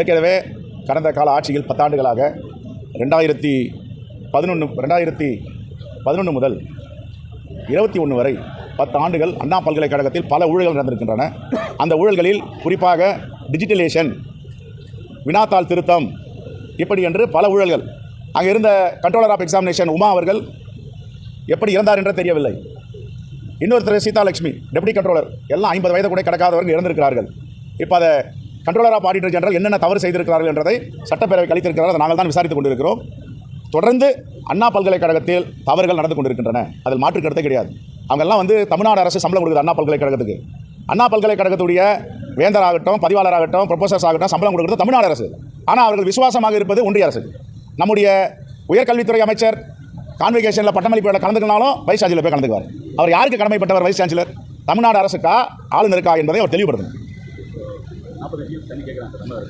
ஏற்கனவே கடந்த கால ஆட்சியில் பத்தாண்டுகளாக ரெண்டாயிரத்தி பதினொன்று ரெண்டாயிரத்தி பதினொன்று முதல் இருபத்தி ஒன்று வரை பத்து ஆண்டுகள் அண்ணா பல்கலைக்கழகத்தில் பல ஊழல்கள் நடந்திருக்கின்றன. அந்த ஊழல்களில் குறிப்பாக டிஜிட்டலேஷன் வினாத்தாள் திருத்தம் இப்படி என்று பல ஊழல்கள். அங்கே இருந்த கண்ட்ரோலர் ஆஃப் எக்ஸாமினேஷன் உமா அவர்கள் எப்படி இறந்தார் என்று தெரியவில்லை. இன்னொருத்தர் சீதாலட்சுமி டெப்டி கண்ட்ரோலர் எல்லாம் ஐம்பது வயது கூட கிடக்காதவர்கள் இறந்திருக்கிறார்கள். இப்போ அதை கண்ட்ரோலர் ஆஃப் ஆடிட்டர் ஜெனரல் என்னென்ன தவறு செய்திருக்கிறார்கள் என்றதை சட்டப்பேரவை கழித்திருக்கிறார்கள் அதை நாங்கள் தான் விசாரித்துக் கொண்டிருக்கிறோம். தொடர்ந்து அண்ணா பல்கலைக்கழகத்தில் தவறுகள் நடந்து கொண்டிருக்கின்றன. அதில் மாற்று கருத்தே கிடையாது. அவங்கெல்லாம் வந்து தமிழ்நாடு அரசு சம்பளம் கொடுக்குது அண்ணா பல்கலைக்கழகத்துக்கு. அண்ணா பல்கலைக்கழகத்துடைய வேந்தராகட்டும் பதிவாளராகட்டும் ப்ரொஃபஸர்ஸ் ஆகட்டும் சம்பளம் கொடுக்குறது தமிழ்நாடு அரசு. ஆனால் அவர்கள் விசுவாசமாக இருப்பது ஒன்றிய அரசு. நம்முடைய உயர்கல்வித்துறை அமைச்சர் கான்வெகேஷனில் பட்டமளிப்போட கலந்துக்கினாலும் வைஸ் சான்சலர் போய் கலந்துக்குவார். அவர் யாருக்கு கடமைப்பட்டவர் வைஸ் சான்சலர் தமிழ்நாடு அரசுக்கா ஆளுநருக்கா என்பதை அவர் தெளிவுபடுத்தணும். நாற்பது சீட் தண்ணி கேட்குறாங்க தமிழ்நாடு